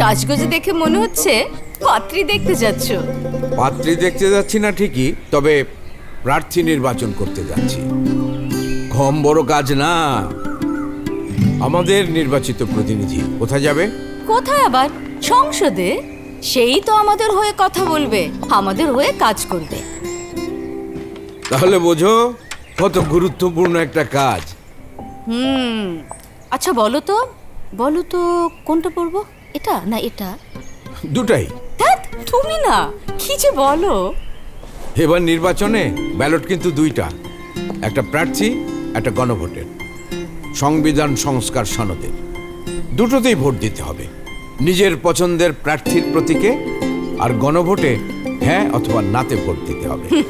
সাজগোজে দেখে মনে হচ্ছে পাত্রী দেখতে যাচ্ছ। পাত্রী দেখতে যাচ্ছি না ঠিকই তবে প্রার্থী নির্বাচন করতে যাচ্ছি। কম বড় কাজ না। আমাদের নির্বাচিত প্রতিনিধি কোথায় যাবে? কোথায় আবার? সংসদে? সেই তো আমাদের হয়ে কথা বলবে আমাদের হয়ে কাজ করবে। তাহলে বোঝো কত গুরুত্বপূর্ণ একটা কাজ। হুম আচ্ছা বলো তো বলো তো কোনটা পড়ব? এটা? না এটা। দুটাই। তুমি না। কি যে বলো। এবার নির্বাচনে ব্যালট কিন্তু দুইটা। একটা প্রার্থী একটা গণভোটের। সংবিধান সংস্কার সনদের দুটোতেই ভোট দিতে হবে। নিজের পছন্দের প্রার্থীর প্রতীকে আর গণভোটে হ্যাঁ অথবা নাতে ভোট দিতে হবে।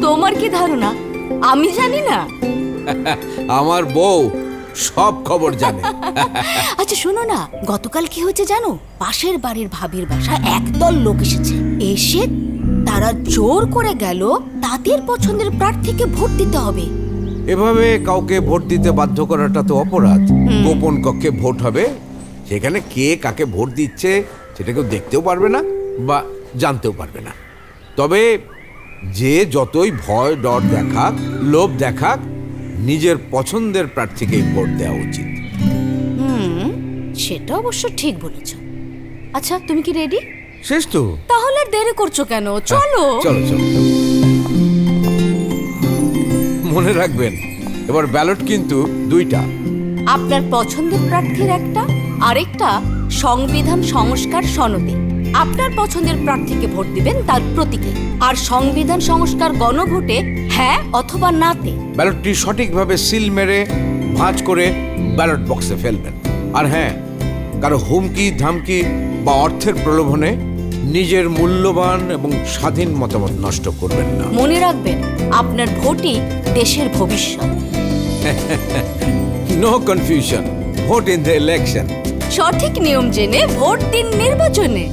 তোমার কি ধারণা? আমি জানি না। আমার বউ সব খবর জানে। আচ্ছা শোনো না গতকাল কি হয়েছে জানো? পাশের বাড়ির ভাবির বাসা একদল লোক এসেছে। এসে তারা জোর করে গেল তাদের পছন্দের প্রার্থীকে ভোট দিতে হবে। এভাবে কাউকে ভোট দিতে বাধ্য করাটা তো অপরাধ। গোপন কক্ষে ভোট হবে সেখানে কে কাকে ভোট দিচ্ছে সেটা কেউ দেখতেও পারবে না বা জানতেও পারবে না। তবে যে যতই ভয় ডর দেখাক লোভ দেখাক নিজের পছন্দের প্রার্থীকেই ভোট দেওয়া উচিত। হুম সেটা অবশ্য ঠিক বলেছ। আচ্ছা তুমি কি রেডি শেষ তো। তাহলে আর দেরি করছ কেন? চলো। চলো চলো চলো। মনে রাখবেন এবার ব্যালট কিন্তু দুইটা। আপনার পছন্দের প্রার্থীর একটা আরেকটা সংবিধান সংস্কার সনদে। আপনার পছন্দের প্রার্থীকে ভোট দিবেন তার প্রতীকে। আর সংবিধান সংস্কার গণভোটে হ্যাঁ অথবা নাতে। ব্যালটটি সঠিকভাবে সিল মেরে ভাঁজ করে ব্যালট বক্সে ফেলবেন। আর হ্যাঁ কারও হুমকি ধামকি বা অর্থের প্রলোভনে নিজের মূল্যবান এবং স্বাধীন মতামত নষ্ট করবেন না। মনে রাখবেন আপনার ভোটই দেশের ভবিষ্যৎ। No confusion vote in the election সঠিক নিয়ম জেনে ভোট দিন নির্বাচনে।